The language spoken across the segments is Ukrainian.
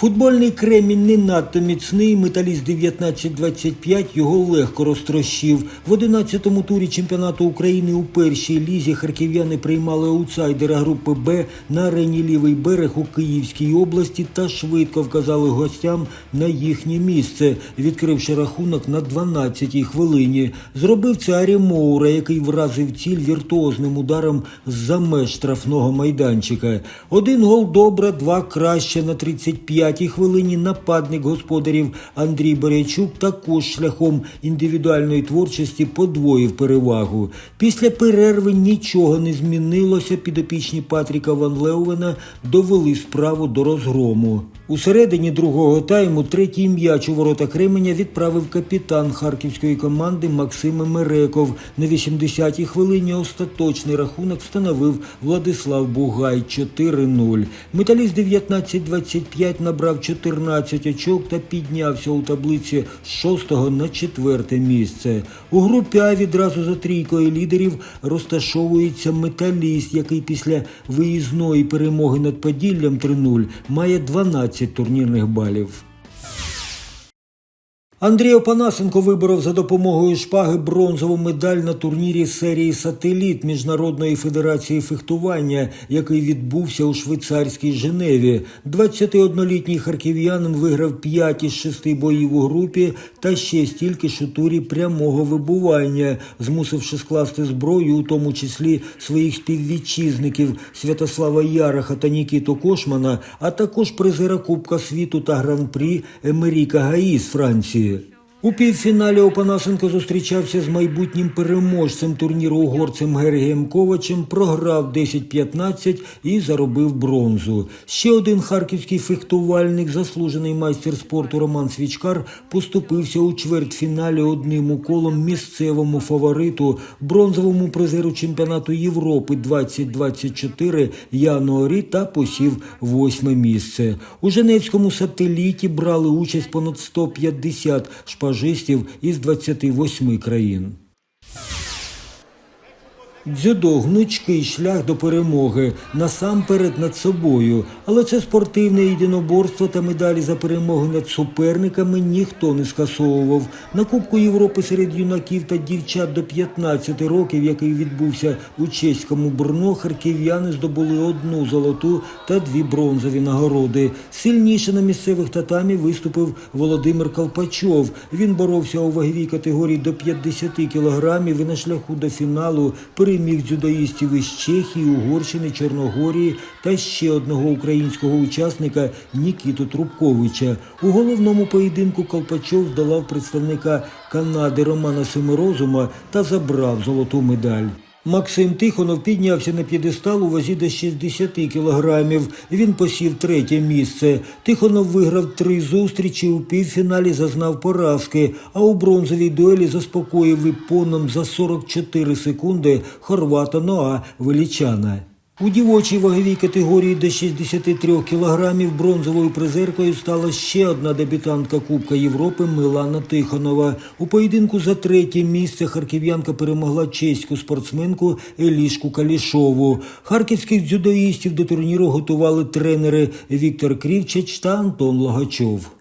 Футбольний кремінь не надто міцний, металіст 19-25 його легко розтрощив. В 11-му турі чемпіонату України у першій лізі харків'яни приймали аутсайдера групи Б на арені Лівий берег у Київській області та швидко вказали гостям на їхнє місце, відкривши рахунок на 12-й хвилині. Зробив це Арі Моура, який вразив ціль віртуозним ударом з-за меж штрафного майданчика. Один гол добре, два краще на 35 п'ятій хвилині нападник господарів Андрій Борячук також шляхом індивідуальної творчості подвоїв перевагу. Після перерви нічого не змінилося. Підопічні Патріка Ван Леувена довели справу до розгрому. У середині другого тайму третій м'яч у ворота Кременя відправив капітан харківської команди Максим Мереков. На 80-й хвилині остаточний рахунок встановив Владислав Бугай 4-0. Металіст 19-25 набрав 14 очок та піднявся у таблиці з 6 на 4 місце. У групі А відразу за трійкою лідерів розташовується металіст, який після виїзної перемоги над Поділлям 3-0 має 12 турнірних балів. Андрій Опанасенко виборов за допомогою шпаги бронзову медаль на турнірі серії Сателіт Міжнародної федерації фехтування, який відбувся у швейцарській Женеві. 21-літній харків'янин виграв 5 із 6 боїв у групі та ще стільки ж у турі прямого вибування, змусивши скласти зброю, у тому числі своїх співвітчизників Святослава Яраха та Нікіту Кошмана, а також призера Кубка світу та гран-прі Емеріка Гаї з Франції. У півфіналі Опанасенко зустрічався з майбутнім переможцем турніру угорцем Гергієм Ковачем, програв 10-15 і заробив бронзу. Ще один харківський фехтувальник, заслужений майстер спорту Роман Свічкар, поступився у чвертьфіналі одним уколом місцевому фавориту, бронзовому призеру чемпіонату Європи 2024 Яну Орі та посів восьме місце. У Женевському сателіті брали участь понад 150 шпагатів шпажистів із 28 країн. Дзюдо гнучкий шлях до перемоги насамперед над собою, але це спортивне єдиноборство та медалі за перемоги над суперниками ніхто не скасовував. На Кубку Європи серед юнаків та дівчат до 15 років, який відбувся у чеському Брно, харків'яни здобули одну золоту та дві бронзові нагороди. Сильніше на місцевих татамі виступив Володимир Колпачов. Він боровся у ваговій категорії до 50 кілограмів і на шляху до фіналу переміг дзюдоїстів із Чехії, Угорщини, Чорногорії та ще одного українського учасника Нікіту Трубковича. У головному поєдинку Колпачов здолав представника Канади Романа Семирозума та забрав золоту медаль. Максим Тихонов піднявся на п'єдестал у вазі до 60 кілограмів. Він посів третє місце. Тихонов виграв три зустрічі у півфіналі, зазнав поразки, а у бронзовій дуелі заспокоїв іпоном за 44 секунди хорвата Ноа Велічана. У дівочій ваговій категорії до 63 кілограмів бронзовою призеркою стала ще одна дебютантка Кубка Європи Милана Тихонова. У поєдинку за третє місце харків'янка перемогла чеську спортсменку Елішку Калішову. Харківських дзюдоїстів до турніру готували тренери Віктор Крівчач та Антон Логачов.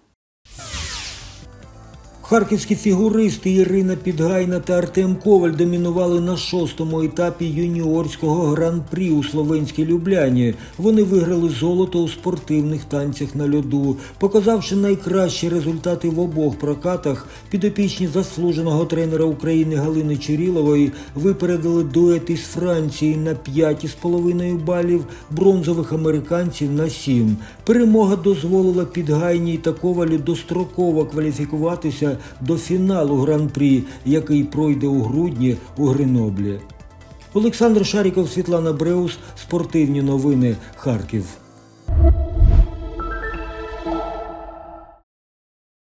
Харківські фігуристи Ірина Підгайна та Артем Коваль домінували на шостому етапі юніорського гран-прі у Словенській Любляні. Вони виграли золото у спортивних танцях на льоду, показавши найкращі результати в обох прокатах. Підопічні заслуженого тренера України Галини Чурілової випередили дует із Франції на 5,5 балів, бронзових американців на 7. Перемога дозволила Підгайній та Ковалю достроково кваліфікуватися до фіналу гран-прі, який пройде у грудні у Греноблі. Олександр Шаріков, Світлана Бреус, спортивні новини Харків.